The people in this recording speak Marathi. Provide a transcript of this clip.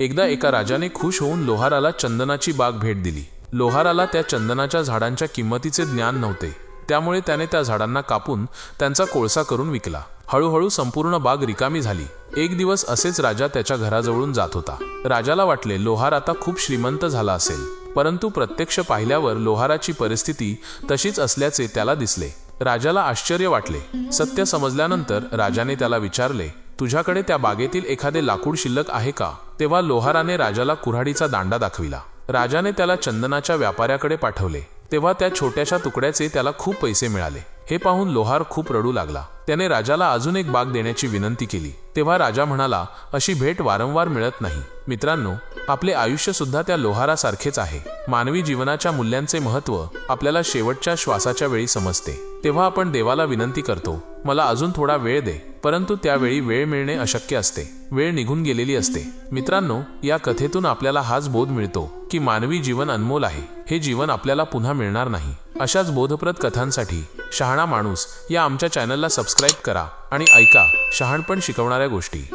एकदा एका राजाने खुश होऊन लोहाराला चंदनाची बाग भेट दिली. लोहाराला त्या चंदनाच्या झाडांच्या किंमतीचे ज्ञान नव्हते. त्यामुळे त्याने त्या झाडांना कापून त्यांचा कोळसा करून विकला. हळूहळू संपूर्ण बाग रिकामी झाली. एक दिवस असेच राजा त्याच्या घराजवळून जात होता. राजाला वाटले लोहार आता खूप श्रीमंत झाला असेल. परंतु प्रत्यक्ष पाहिल्यावर लोहाराची परिस्थिती तशीच असल्याचे त्याला दिसले. राजाला आश्चर्य वाटले. सत्य समजल्यानंतर राजाने त्याला विचारले तुझ्याकडे त्या बागेतील एखादे लाकूड शिल्लक आहे का? तेव्हा लोहाराने राजाला कुऱ्हाडीचा दांडा दाखविला. राजाने त्याला चंदनाच्या व्यापाऱ्याकडे पाठवले. तेव्हा त्या छोट्याशा तुकड्याचे त्याला खूप पैसे मिळाले. हे पाहून लोहार खूप रडू लागला. त्याने राजाला अजून एक बाग देण्याची विनंती केली. तेव्हा राजा म्हणाला अशी भेट वारंवार मिळत नाही. मित्रांनो आपले आयुष्य सुद्धा त्या लोहारासारखेच आहे. मानवी जीवनाच्या मूल्यांचे महत्त्व आपल्याला शेवटच्या श्वासाच्या वेळी समजते. तेव्हा आपण देवाला विनंती करतो मला अजून थोडा वेळ दे. परंतु त्यावेळी वेळ मिळणे अशक्य असते. वेळ निघून गेलेली असते. मित्रांनो या कथेतून आपल्याला हाच बोध मिळतो की मानवी जीवन अनमोल आहे. हे जीवन आपल्याला पुन्हा मिळणार नाही. अशाच बोधप्रद कथांसाठी शहाणा माणूस या आमच्या चॅनलला सबस्क्राईब करा आणि ऐका शहाणपण शिकवणाऱ्या गोष्टी.